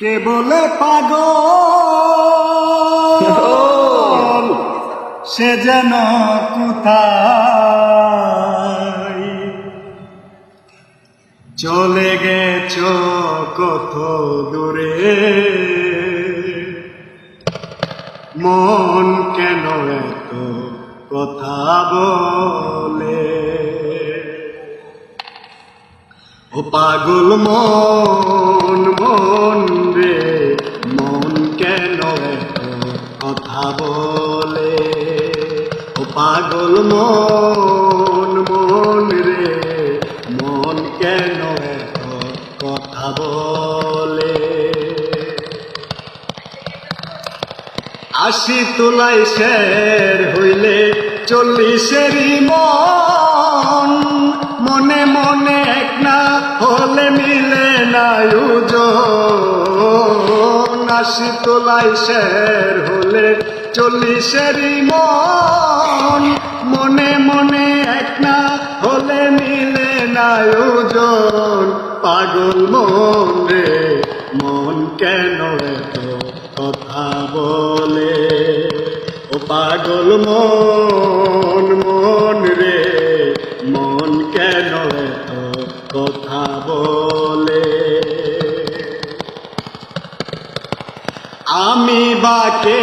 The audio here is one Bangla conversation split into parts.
কে বলে পাগল? সে যেন কোথায়? চলে গেছ কত দূরে? মন কেন এত কথা বলে? ও পাগল মন মন পাগল মন মন রে, মন কেন কথা বলে? আশি তোলাই শের হইলে চল্লিশেরই মন। মনে মনে এক না হলে মিলে না ওজন। আশি তোলাই শের হলে চল্লিশেরই মন, মনে মনে এক না হলে মিলে না ওজন। পাগল মন রে, মন কেন এত কথা বলে? ও পাগল মন মন রে, মন কেন এত কথা বলে? আমি বাকে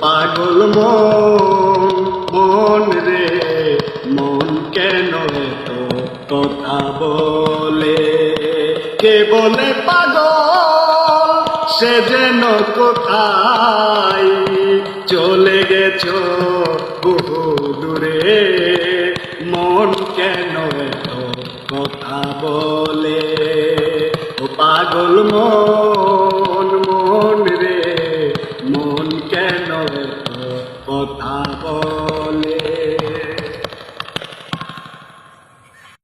পাগল মন রে, মন কেন এত কথা বলে? কে বলে পাগল? সে যেন কোথায় চলে গেছ বহু দূরে? মন কেন এত কথা বলে? ও পাগল মন বলে